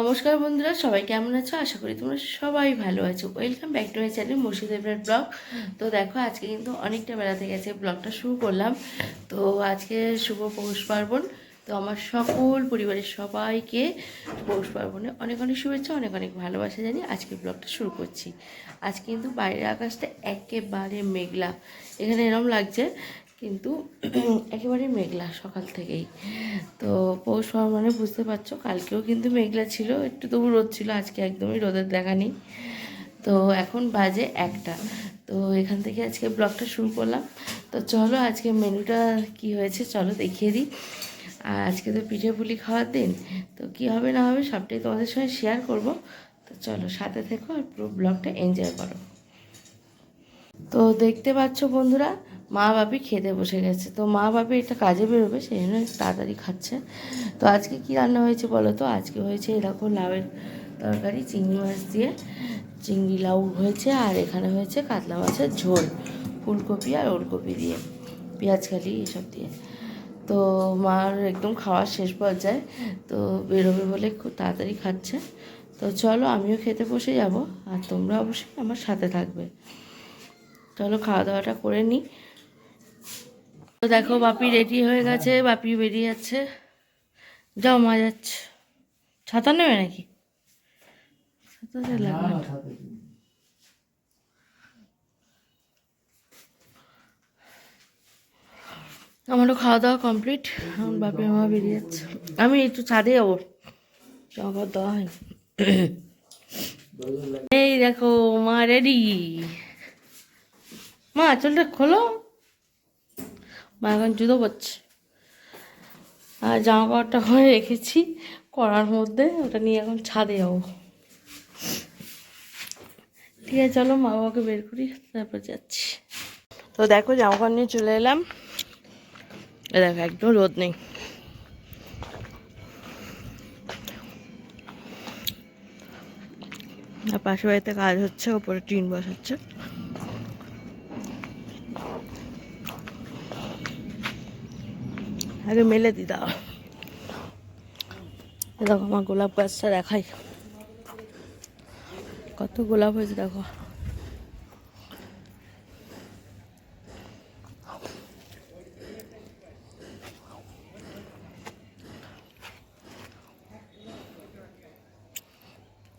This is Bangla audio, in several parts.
নমস্কার বন্ধুরা, সবাই কেমন আছো? আশা করি তোমরা সবাই ভালো আছো। Welcome back to my channel Murshidabad blog তো দেখো, আজকে কিন্তু অনেকটা বেড়াতে গেছে ব্লগটা শুরু করলাম। তো আজকে শুভ পৌষ পার্বণ। তো আমার সকল পরিবারের সবাইকে পৌষ পার্বণে অনেক অনেক শুভেচ্ছা, অনেক অনেক ভালোবাসা জানি আজকে ব্লগটা শুরু করছি। আজকে কিন্তু বাইরের আকাশটা একেবারে মেঘলা। এখানে এরম লাগছে কিন্তু একেবারে মেঘলা সকাল থেকেই। তো পৌষ মানে বুঝতে পারছ, কালকেও কিন্তু মেঘলা ছিল, একটু তবু রোদ ছিল, আজকে একদমই রোদের দেখা নেই। তো এখন বাজে একটা। তো এখান থেকে আজকে ব্লগটা শুরু করলাম। তো চলো আজকে মেনুটা কি হয়েছে চলো দেখিয়ে দিই। আর আজকে তো পিঠে পুলি খাওয়ার দিন, তো কি হবে না হবে সবটাই তোমাদের সঙ্গে শেয়ার করব। তো চলো সাথে থেকো আর পুরো ব্লগটা এনজয় করো। তো দেখতে পাচ্ছ বন্ধুরা মা বাপি খেতে বসে গেছে। তো মা বাপি এটা কাজে বেরোবে, সেই জন্য তাড়াতাড়ি খাচ্ছে। তো আজকে কি রান্না হয়েছে বলো তো? আজকে হয়েছে এরকম লাউয়ের তরকারি, চিংড়ি মাছ দিয়ে। চিংড়ি লাউ হয়েছে আর এখানে হয়েছে কাতলা মাছের ঝোল, ফুলকপি আর ওলকপি দিয়ে, পেঁয়াজ, কালি এসব দিয়ে। তো মার একদম খাওয়ার শেষ পর্যায়ে, তো বেরোবে বলে খুব তাড়াতাড়ি খাচ্ছে। তো চলো আমিও খেতে বসে যাব, আর তোমরা অবশ্যই আমার সাথে থাকবে। চলো খাওয়া দাওয়াটা করে নিই। তো দেখো বাপি রেডি হয়ে গেছে বাপি বেরিয়ে যাচ্ছে। যাও মা যাচ্ছে। ছাতা নেবে নাকি? লাগবে আমারও খাওয়া দাওয়া কমপ্লিট আমার বাপি মা বেরিয়ে যাচ্ছে। আমি একটু ছাদে যাব। কাপড় দেওয়া হয়নি। এই দেখো মা রেডি মা চলটা খোলো। মা এখন জুতো পরছে। আর জামা কাপড়টা করে রেখেছি করার মধ্যে, ওটা নিয়ে এখন ছাদে যাব। ঠিক আছে, চলো মা বাবাকে বের করি, তারপর যাচ্ছি। তো দেখো জামা কাপড় নিয়ে চলে এলাম। দেখো, একদম রোদ নেই। আর পাশে বাড়িতে কাজ হচ্ছে, ওপরে টিন বসাচ্ছে। আগে মেলে দি দাও দেখো আমার গোলাপ গাছটা দেখাই। কত গোলাপ হয়েছে, দেখো।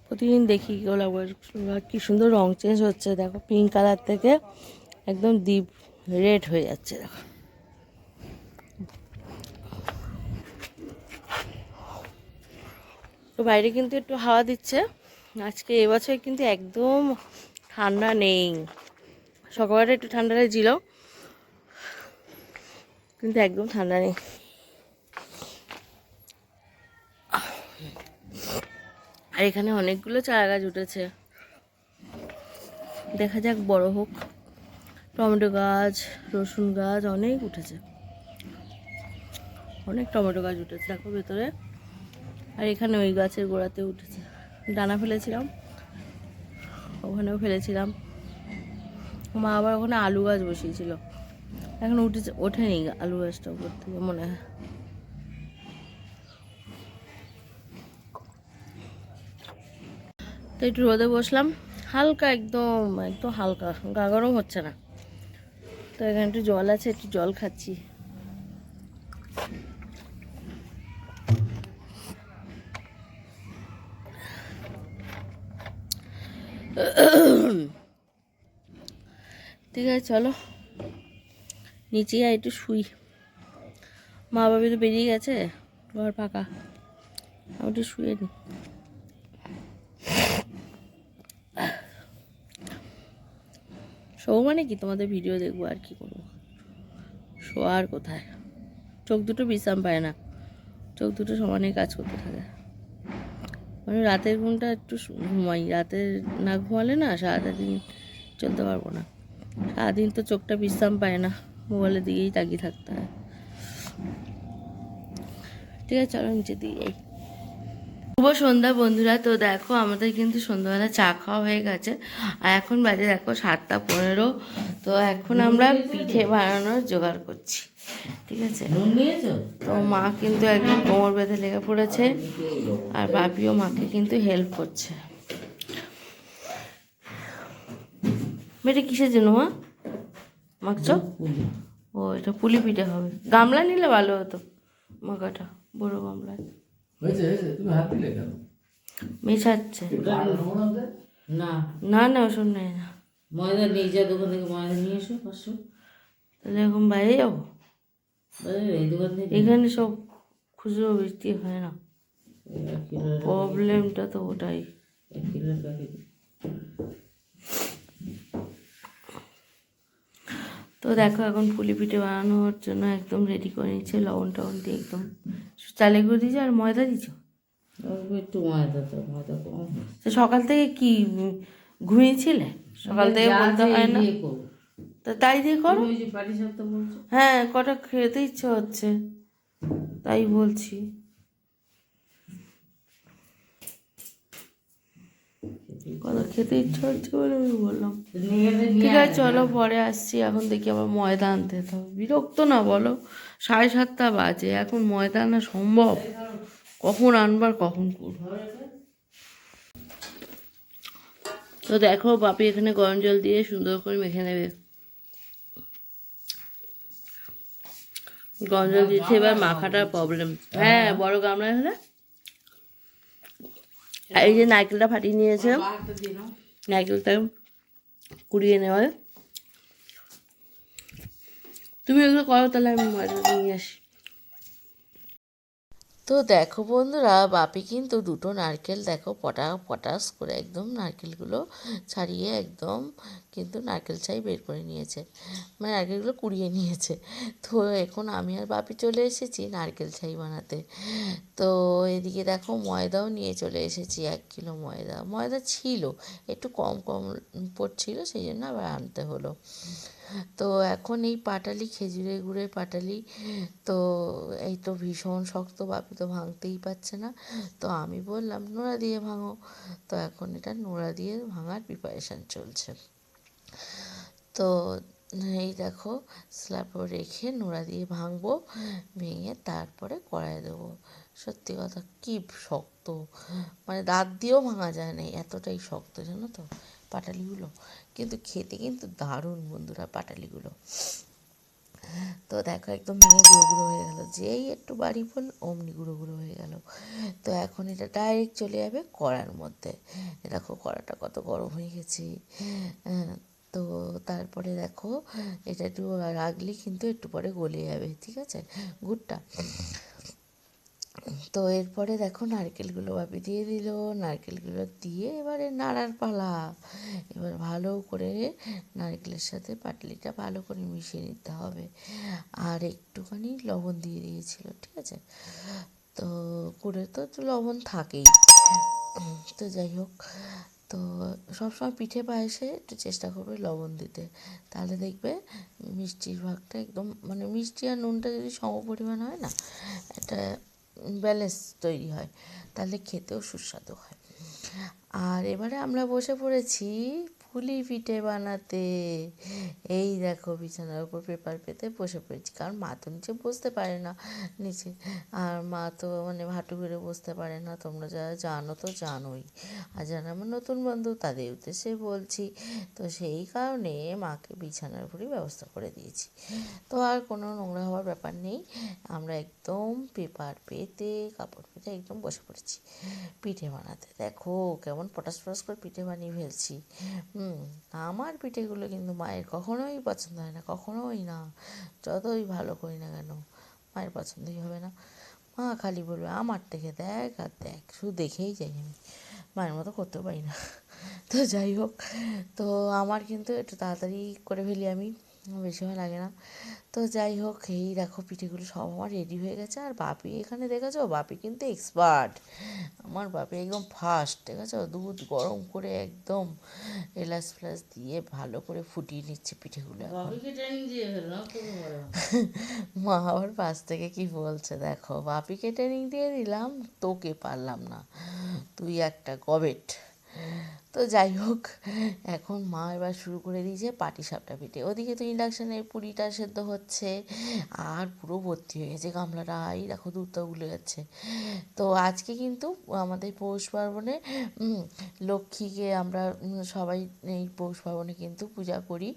প্রতিদিন দেখি গোলাপ গাছগুলো কি সুন্দর রং চেঞ্জ হচ্ছে, দেখো পিঙ্ক কালার থেকে একদম ডিপ রেড হয়ে যাচ্ছে, দেখো। তো বাইরে কিন্তু একটু হাওয়া দিচ্ছে। আজকে এবছর কিন্তু একদম ঠান্ডা নেই। সকালবেলা একটু ঠান্ডা ছিল কিন্তু একদম ঠান্ডা নেই। আর এখানে অনেকগুলো চারা গাছ উঠেছে। দেখা যাক বড় হোক। টমেটো গাছ, রসুন গাছ অনেক উঠেছে। অনেক টমেটো গাছ উঠেছে। দেখো ভেতরে। আর এখানে ওই গাছের গোড়াতে উঠেছে। ডানা ফেলেছিলাম, ওখানেও ফেলেছিলাম। মা আবার ওখানে আলু গাছ বসিয়েছিল। এখন উঠেছে ওঠেনি আলু গাছটা উপর থেকে মনে হয়। তো একটু রোদে বসলাম। হালকা একদম একদম হালকা। গা গরম হচ্ছে না। তো এখানে একটু জল আছে, একটু জল খাচ্ছি। ঠিক আছে, চলো। নিচে আর একটু শুই। মা বাবা তো বেরিয়ে গেছে, ঘর ফাঁকা। আমি একটু শুয়ে নিই শো মানে কি? তোমাদের ভিডিও দেখব আর কি করব। শো আর কোথায়? চোখ দুটো বিশ্রাম পায় না। চোখ দুটো সমানে কাজ করতে থাকে। মানে রাতের ঘুমটা একটু ঘুমাই। রাতে না ঘুমালে না সারাটা দিন চলতে পারব না। সারাদিন তো চোখটা বিশ্রাম পায় না, মোবাইলের দিকেই তাকিয়ে থাকতে হয়। ঠিক আছে, চলো নিচে দিয়ে শুভ সন্ধ্যা বন্ধুরা, তো দেখো আমাদের কিন্তু সন্ধ্যাবেলা চা খাওয়া হয়ে গেছে, আর এখন বাজে দেখো সাতটা পনেরো, তো এখন আমরা পিঠে বানানোর জোগাড় করছি। ঠিক আছে, তো মা কিন্তু একদম কোমর বেঁধে লেগে পড়েছে, আর বাপিও মাকে কিন্তু হেল্প করছে। মেয়েটা কিসের জন্য মা? মাখছ? ও এটা পুলি পিঠে হবে। গামলা নিলে ভালো হতো মাখাটা বড় গামলায়। কেন? মেশাচ্ছে। না। না না ওসব নেই না। ময়দা নিয়ে যা দোকান থেকে ময়দা নিয়ে এসো পাঁচশো। তাহলে এখন বাইরে যাব? এখানে সব খুচরো বিক্রি হয় না। প্রবলেমটা তো ওটাই এক কিলোর প্যাকেট তো দেখো এখন পুলি পিঠে বানানোর জন্য একদম রেডি করে নিচ্ছে লবণ টবণ দিয়ে একদম। চালে করে দিয়েছে আর ময়দা দিয়েছ? একটু ময়দা তো ময়দা কম। সকাল থেকে কি ঘুমিয়েছিলে? সকাল থেকে বলতে হয় না? তো তাই দিয়ে করো? হ্যাঁ কটা খেতে ইচ্ছে হচ্ছে। তাই বলছি। কত খেতে ইচ্ছে হচ্ছে বলে আমি বললাম ঠিক আছে চলো পরে আসছি এখন দেখি আবার ময়দা আনতে যেতে হবে। বিরক্ত না বলো সাড়ে সাতটা বাজে এখন ময়দা আনা সম্ভব? কখন আনবার কখন করব? তো দেখো বাপি এখানে গরম জল দিয়ে সুন্দর করে মেখে নেবে। গরম জল দিচ্ছে এবার মাখাটার প্রবলেম হ্যাঁ বড় গামলা হলে এই যে নারকেলটা ফাটিয়ে নিয়েছে। নারকেলটা কুড়িয়ে নেওয়া তুমি এগুলো করো তাহলে আমি ময়দাটা নিয়ে আসি। তো দেখো বন্ধুরা, বাপি কিন্তু দুটো নারকেল দেখো পটা পটাস করে একদম নারকেলগুলো ছাড়িয়ে একদম কিন্তু নারকেল ছাই বের করে নিয়েছে। মানে নারকেলগুলো কুড়িয়ে নিয়েছে। তো এখন আমি আর বাপি চলে এসেছি নারকেল ছাই বানাতে। তো এদিকে দেখো ময়দাও নিয়ে চলে এসেছি, এক কিলো ময়দা। ময়দা ছিল, একটু কম কম পড়ছিল, সেই জন্য আবার আনতে হলো। তো এখন এই পাটালি, খেজুরের গুড়ের পাটালি, তো এই তো ভীষণ শক্ত বাপি তো ভাঙতেই পারছে না। তো আমি বললাম, নোড়া দিয়ে ভাঙো। তো এখন এটা নোড়া দিয়ে ভাঙার প্রিপারেশান চলছে। তো এই দেখো স্ল্যাপে রেখে নোড়া দিয়ে ভাঙবো, ভেঙে তারপরে কড়াই দেবো। সত্যি কথা, কি শক্ত। মানে দাঁত দিয়েও ভাঙা যায় না, এতটাই শক্ত, জানো তো? পাটালিগুলো। কিন্তু খেতে কিন্তু দারুণ বন্ধুরা পাটালিগুলো। তো দেখো একদম ভেঙে গুঁড়ো গুঁড়ো হয়ে গেল। যেই একটু বাড়ি পড়ল অমনি গুঁড়ো গুঁড়ো হয়ে গেল। তো এখন এটা ডাইরেক্ট চলে যাবে কড়ার মধ্যে। দেখো কড়াটা কত গরম হয়ে গেছে। হ্যাঁ, তো তারপরে দেখো এটা একটু রাখলে কিন্তু একটু পরে গলে যাবে ঠিক আছে? গুড়টা। তো এরপরে দেখো নারকেলগুলো বাপি দিয়ে দিল, নারকেলগুলো দিয়ে এবারে নাড়ার পালা। এবার ভালো করে নারকেলের সাথে পাটলিটা ভালো করে মিশিয়ে নিতে হবে। আর একটুখানি লবণ দিয়ে দিয়েছিল, ঠিক আছে? তো গুড়ে তো লবণ থাকেই। তো যাই হোক, তো সবসময় পিঠে পায়েসে একটু চেষ্টা করবে লবণ দিতে। তাহলে দেখবে মিষ্টির ভাগটা একদম মানে মিষ্টি আর নুনটা যদি সম পরিমাণ হয় না একটা ব্যালেন্স তৈরি হয় তাহলে খেতেও সুস্বাদু হয়। আর এবারে আমরা বসে পড়েছি পুলি পিঠে বানাতে। এই দেখো বিছানার উপর পেপার পেতে বসে পড়েছি। কারণ মা তো নিচে বসতে পারে না। নিচে আর মা তো মানে ভাটু করে বসতে পারে না। তোমরা যারা জানো তো জানোই। আর যারা আমার নতুন বন্ধু তাদের উদ্দেশ্যে বলছি, তো সেই কারণে মাকে বিছানার উপরই ব্যবস্থা করে দিয়েছি। তো আর কোনো নোংরা হওয়ার ব্যাপার নেই। আমরা একদম পেপার পেতে, কাপড় পেতে একদম বসে পড়েছি। পিঠে বানাতে। দেখো কেমন পটাশ পটাশ করে পিঠে বানিয়ে ফেলছি। হুম আমার পিঠেগুলো কিন্তু মায়ের কখনোই পছন্দ হয় না, কখনোই না। যতই ভালো করি না কেন, মায়ের পছন্দই হবে না। মা খালি বলবে, আমার থেকে দেখ আর দেখ, শুধু দেখেই যাই আমি। মায়ের মতো করতেও পারি না। তো যাই হোক, তো আমার কিন্তু একটু তাড়াতাড়ি করে ফেলি আমি। বেশি ভালো লাগে না। তো যাই হোক এই দেখো পিঠেগুলো সব আমার রেডি হয়ে গেছে। আর বাপি এখানে দেখেছ? বাপি কিন্তু এক্সপার্ট আমার বাপি একদম ফার্স্ট দেখেছ? দুধ গরম করে একদম এলাচ ফেলাচ দিয়ে ভালো করে ফুটিয়ে নিচ্ছে পিঠেগুলো মা আবার পাশ থেকে কি বলছে? দেখো বাপিকে ট্রেনিং দিয়ে দিলাম তোকে পারলাম না। তুই একটা গবেট। তো যাই হোক, এখন মা এবার শুরু করে দিয়েছে পাটি সাপটা পিঠে ওদিকে তো ইন্ডাকশানে পুরিটা সেদ্ধ হচ্ছে, আর পুরো ভর্তি হয়ে গেছে গামলাটা। এই দেখো দুধটা উলে যাচ্ছে। তো আজকে কিন্তু আমাদের পৌষ পার্বণে লক্ষ্মীকে আমরা সবাই এই পৌষ পার্বণে কিন্তু পূজা করি।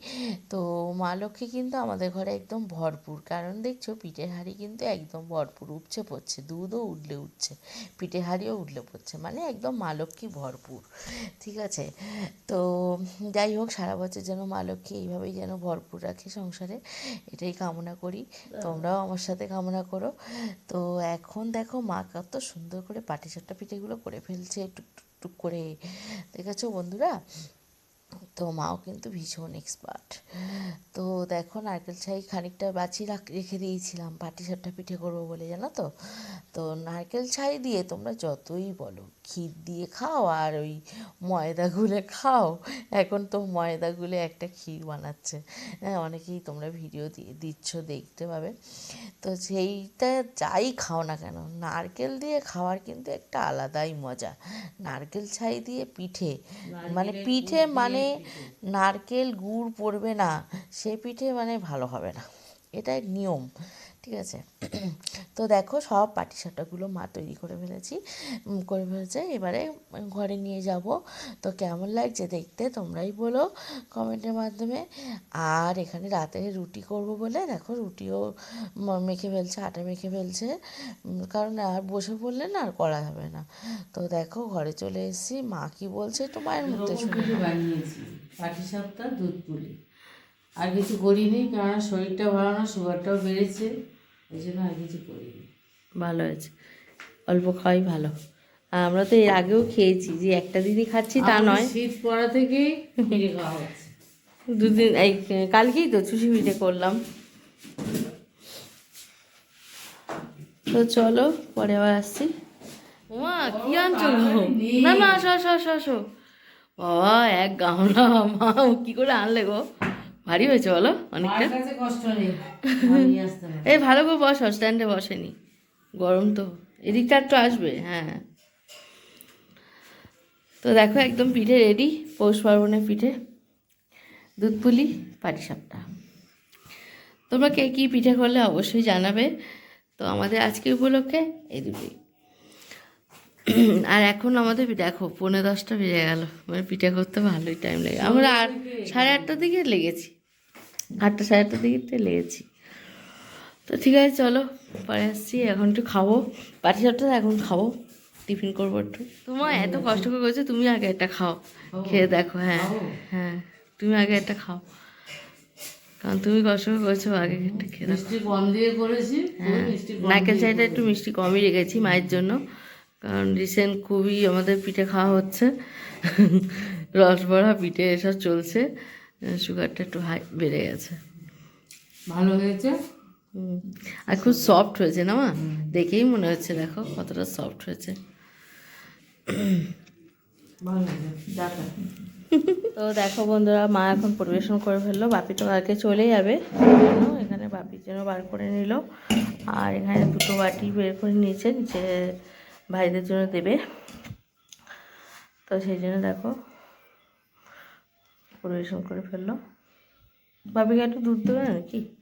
তো মা লক্ষ্মী কিন্তু আমাদের ঘরে একদম ভরপুর। কারণ দেখছ, পিঠের হাঁড়ি কিন্তু একদম ভরপুর। উপচে পড়ছে, দুধও উঠলে উঠছে পিঠে হাঁড়িও উঠলে পড়ছে। মানে একদম মা লক্ষ্মী ভরপুর। ঠিক আছে? তো যাই হোক সারা বছর যেন মা লক্ষ্মী এইভাবেই যেন ভরপুর রাখে সংসারে এটাই কামনা করি। তোমরাও আমার সাথে কামনা করো। তো এখন দেখো মা কত সুন্দর করে পাটিসাপটা পিঠেগুলো করে ফেলছে টুক টুক টুক করে। দেখেছ বন্ধুরা? তো মাও কিন্তু ভীষণ এক্সপার্ট তো দেখো নারকেল ছাই খানিকটা বাঁচিয়ে রাখ- রেখে দিয়েছিলাম পাটি সাপটা পিঠে করব বলে জানো তো? তো নারকেল ছাই দিয়ে তোমরা যতই বলো ক্ষীর দিয়ে খাও আর ওই ময়দা গুলে খাও। এখন তো ময়দা গুলে একটা ক্ষীর বানাচ্ছে। হ্যাঁ অনেকেই তোমরা ভিডিও দিয়ে দিচ্ছ দেখতে পাবে। তো সেইটা যাই খাও না কেন নারকেল দিয়ে খাওয়ার কিন্তু একটা আলাদাই মজা। নারকেল ছাই দিয়ে পিঠে মানে পিঠে মানে নারকেল গুড় পড়বে না সে পিঠে মানে ভালো হবে না। এটাই নিয়ম। ঠিক আছে? তো দেখো সব পাটিসাপটাগুলো মা তৈরি করে ফেলেছি। করে ফেলেছে। এবারে ঘরে নিয়ে যাব। তো কেমন লাগছে দেখতে তোমরাই বলো কমেন্টের মাধ্যমে। আর এখানে রাতে রুটি করব বলে দেখো রুটিও মেখে ফেলছে আটা মেখে ফেলছে। কারণ আর বসে পড়লে না আর করা যাবে না। তো দেখো ঘরে চলে এসেছি। মা কি বলছে? একটু মায়ের মধ্যে শুনে বানিয়েছি। পাটি সাপটা দুধ পুলি আর কিছু করিনি কারণ শরীরটা ভালো না সুগারটাও বেড়েছে এই জন্য আর কিছু করিনি। ভালো হয়েছে। অল্প খাওয়াই ভালো। আমরা তো এর আগেও খেয়েছি যে একটা দিনই খাচ্ছি তা নয়। শীত পড়া থেকেই পিঠে খাওয়া হচ্ছে। দুদিন এই কালকেই তো চুষি পিঠে করলাম। তো চলো পরে আবার আসছি। মা কি আনছো? না না আসো আসো আসো আসো। বাবা এক গামলা মা কি করে আনলে গো? ভারী হয়েছে বলো অনেকটা? এই ভালো করে বসো স্ট্যান্ডে বসেনি। গরম তো। এদিকটা একটু আসবে হ্যাঁ। তো দেখো একদম পিঠে রেডি পৌষ পার্বণের পিঠে। দুধ পুলি পাটিসাপটা তোমরা কে কী পিঠে করলে অবশ্যই জানাবে। তো আমাদের আজকে উপলক্ষে এই দুটোই। আর এখন আমাদের দেখো পৌনে দশটা বেজে গেল। মানে পিঠে করতে ভালোই টাইম লেগে। আমরা আর সাড়ে আটটার দিকে লেগেছি। আটটা সাড়ে আটটার দিকে লেগেছি। তো ঠিক আছে চলো পরে আসছি এখন একটু খাব। পাটি সাপটা এখন খাব টিফিন করব একটু। তোমার এত কষ্ট করে করেছ তুমি আগে একটা খাও। খেয়ে দেখো হ্যাঁ হ্যাঁ তুমি আগে একটা খাও। কারণ তুমি কষ্ট করে করেছ আগে একটা খেয়ে দেখো। মিষ্টি কম দিয়ে করেছি হ্যাঁ নারকেল চাইটা একটু মিষ্টি কমই রেখেছি মায়ের জন্য। কারণ রিসেন্ট খুবই আমাদের পিঠে খাওয়া হচ্ছে। রসবড়া পিঠে এসব চলছে। সুগারটা একটু হাই বেড়ে গেছে। ভালো হয়েছে? হুম। আর খুব সফট হয়েছে না মা? দেখেই মনে হচ্ছে দেখো কতটা সফট হয়েছে। ভালো হয়েছে তো দেখো বন্ধুরা মা এখন পরিবেশন করে ফেলল। বাপি তো কালকে চলে যাবে। এখানে বাপির জন্য বার করে নিল। আর এখানে দুটো বাটি বের করে নিয়েছে নিচে ভাইদের জন্য দেবে। তো সেই জন্য দেখো পরিবেশন করে ফেলল। বাপিকে একটু দুধ দেবে না নাকি?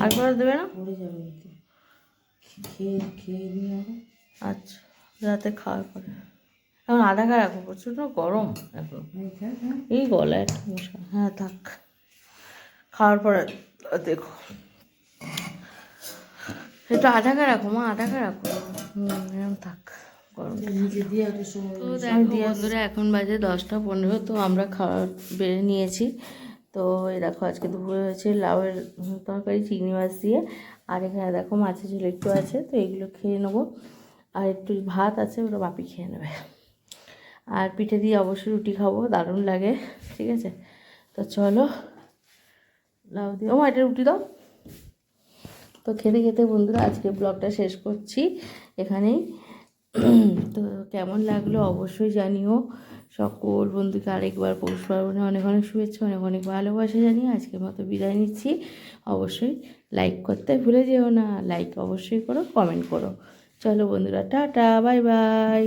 আর করে দেবে না? আচ্ছা রাতে খাওয়ার পরে। এখন আধা খা রাখো প্রচুর গরম এখন। এই হ্যাঁ। গলায় একটা মশা। হ্যাঁ থাক। খাওয়ার পরে দেখো। একটু আধা খা রাখো মা আধা খা রাখো। হুম এরকম থাক। গরম সময় তো দেখো বন্ধুরা এখন বাজে দশটা পনেরো তো আমরা খাওয়া বেড়ে নিয়েছি। তো এই দেখো আজকে দুপুরে হয়েছে লাউয়ের তরকারি চিংড়ি মাছ দিয়ে। আর এখানে দেখো মাছের ঝোল একটু আছে তো এগুলো খেয়ে নেব। আর একটু ভাত আছে ওটা বাপি খেয়ে নেবে। আর পিঠে দিয়ে অবশ্যই রুটি খাব দারুণ লাগে ঠিক আছে? তো চলো লাউ দিয়ে ও মা এটা রুটি দাও। তো খেতে খেতে বন্ধুরা আজকে ব্লগটা শেষ করছি এখানেই। তো কেমন লাগল অবশ্যই জানিও। সকল বন্ধুকে আরেকবার পৌষ পার্বণে অনেক অনেক শুভেচ্ছা, অনেক অনেক ভালোবাসা জানিয়ে আজকের মতো বিদায় নিচ্ছি। অবশ্যই লাইক করতে ভুলে যেও না লাইক অবশ্যই করো কমেন্ট করো। চলো বন্ধুরা, টাটা বাই বাই